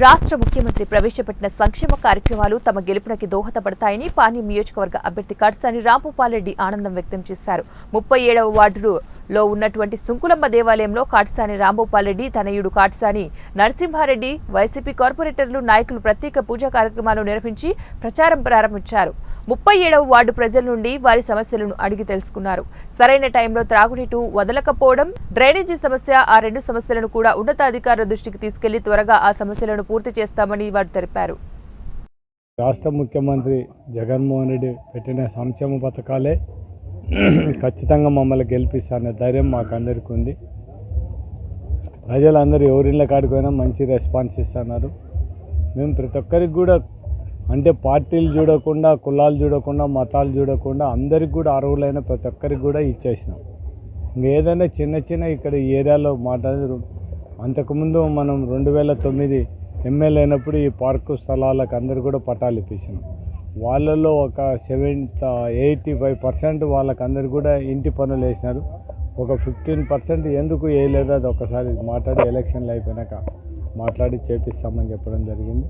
రాష్ట్ర ముఖ్యమంత్రి ప్రవేశపెట్టిన సంక్షేమ కార్యక్రమాలు తమ గెలుపునకి దోహదపడతాయని పాణ్యం నియోజకవర్గ అభ్యర్థి కాట్సాని రాంభూపాల్రెడ్డి ఆనందం వ్యక్తం చేశారు. ముప్పై ఏడవ వార్డులో ఉన్నటువంటి సుంకులమ్మ దేవాలయంలో కాట్సాని రాంభూపాల్రెడ్డి తనయుడు కాట్సాని నరసింహారెడ్డి వైసీపీ కార్పొరేటర్లు నాయకులు ప్రత్యేక పూజా కార్యక్రమాలు నిర్వహించి ప్రచారం ప్రారంభించారు. ముప్పై ఏడవ వార్డు ప్రజల నుండి వారి సమస్యలను అడిగి తెలుసుకున్నారు. సరైన టైంలో త్రాగునీటు వదలకపోవడం డ్రైనేజీ సమస్య ఆ రెండు సమస్యలను కూడా ఉన్నతాధికారుల దృష్టికి తీసుకెళ్ళి త్వరగా ఆ సమస్యలను పూర్తి చేస్తామని వారు తెలిపారు. రాష్ట్ర ముఖ్యమంత్రి జగన్మోహన్ రెడ్డి పెట్టిన సంక్షేమ పథకాలే ఖచ్చితంగా మమ్మల్ని గెలిపిస్తానే ధైర్యం మాకు అందరికీ ఉంది. ప్రజలందరూ ఎవరిళ్ళ కాడికి పోయినా మంచి రెస్పాన్స్ ఇస్తున్నారు. మేము ప్రతి ఒక్కరికి కూడా అంటే పార్టీలు చూడకుండా కులాలు చూడకుండా మతాలు చూడకుండా అందరికి కూడా అర్హులైన ప్రతి ఒక్కరికి కూడా ఇచ్చేసినాం. ఏదైనా చిన్న చిన్న ఇక్కడ ఈ ఏరియాలో మాట్లాడారు. అంతకుముందు మనం రెండు వేల తొమ్మిది ఎమ్మెల్యే అయినప్పుడు ఈ పార్కు స్థలాలకు అందరు కూడా పట్టాలు ఇప్పించినాం. వాళ్ళలో ఒక సెవెన్ ఎయిటీ ఫైవ్ పర్సెంట్ వాళ్ళకందరు కూడా ఇంటి పనులు వేసినారు ఒక ఫిఫ్టీన్ పర్సెంట్ ఎందుకు వేయలేదు? అది ఒకసారి మాట్లాడి ఎలక్షన్లు అయిపోయినాక మాట్లాడి చేపిస్తామని చెప్పడం జరిగింది.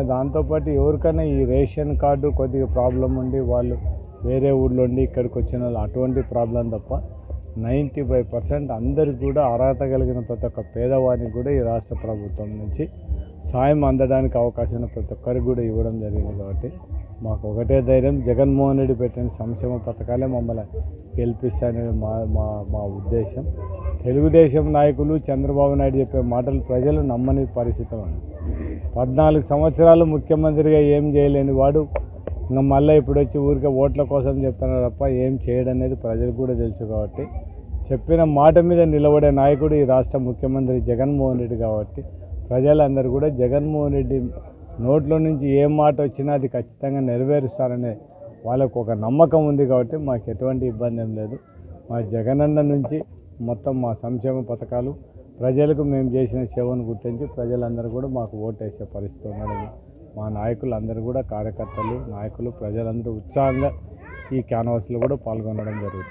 దాంతోపాటు ఎవరికైనా ఈ రేషన్ కార్డు కొద్దిగా ప్రాబ్లం ఉండి వాళ్ళు వేరే ఊళ్ళో ఉండి ఇక్కడికి వచ్చిన వాళ్ళు అటువంటి ప్రాబ్లం తప్ప నైంటీ ఫైవ్ పర్సెంట్ అందరికి కూడా అర్హత కలిగిన ప్రతి ఒక్క పేదవానికి కూడా ఈ రాష్ట్ర ప్రభుత్వం నుంచి సాయం అందడానికి అవకాశం ప్రతి ఒక్కరికి కూడా ఇవ్వడం జరిగింది కాబట్టి మాకు ఒకటే ధైర్యం. జగన్మోహన్ రెడ్డి పెట్టిన సంక్షేమ పథకాలే మమ్మల్ని గెలిపిస్తాయనేది మా మా మా ఉద్దేశం. తెలుగుదేశం నాయకులు చంద్రబాబు నాయుడు చెప్పే మాటలు ప్రజలు నమ్మని పరిస్థితి ఉంది. పద్నాలుగు సంవత్సరాలు ముఖ్యమంత్రిగా ఏం చేయలేని వాడు. ఇంకా మళ్ళీ ఇప్పుడు వచ్చి ఊరికే ఓట్ల కోసం చెప్తున్నారు తప్ప ఏం చేయడనేది ప్రజలు ప్రజలకు కూడా తెలుసు కాబట్టి. చెప్పిన మాట మీద నిలబడే నాయకుడు ఈ రాష్ట్ర ముఖ్యమంత్రి జగన్మోహన్ రెడ్డి కాబట్టి. ప్రజలందరూ కూడా జగన్మోహన్ రెడ్డి నోట్లో నుంచి ఏ మాట వచ్చినా అది ఖచ్చితంగా నెరవేరుస్తారనే వాళ్ళకు ఒక నమ్మకం ఉంది కాబట్టి మాకు ఎటువంటి ఇబ్బంది ఏం లేదు. మా జగనన్న నుంచి మొత్తం మా సంక్షేమ పథకాలు ప్రజలకు మేము చేసిన సేవను గుర్తించి ప్రజలందరూ కూడా మాకు ఓటేసే పరిస్థితి ఉన్నది. మా నాయకులు అందరూ కూడా కార్యకర్తలు నాయకులు ప్రజలందరూ ఉత్సాహంగా ఈ క్యాన్వాస్లో కూడా పాల్గొనడం జరుగుతుంది.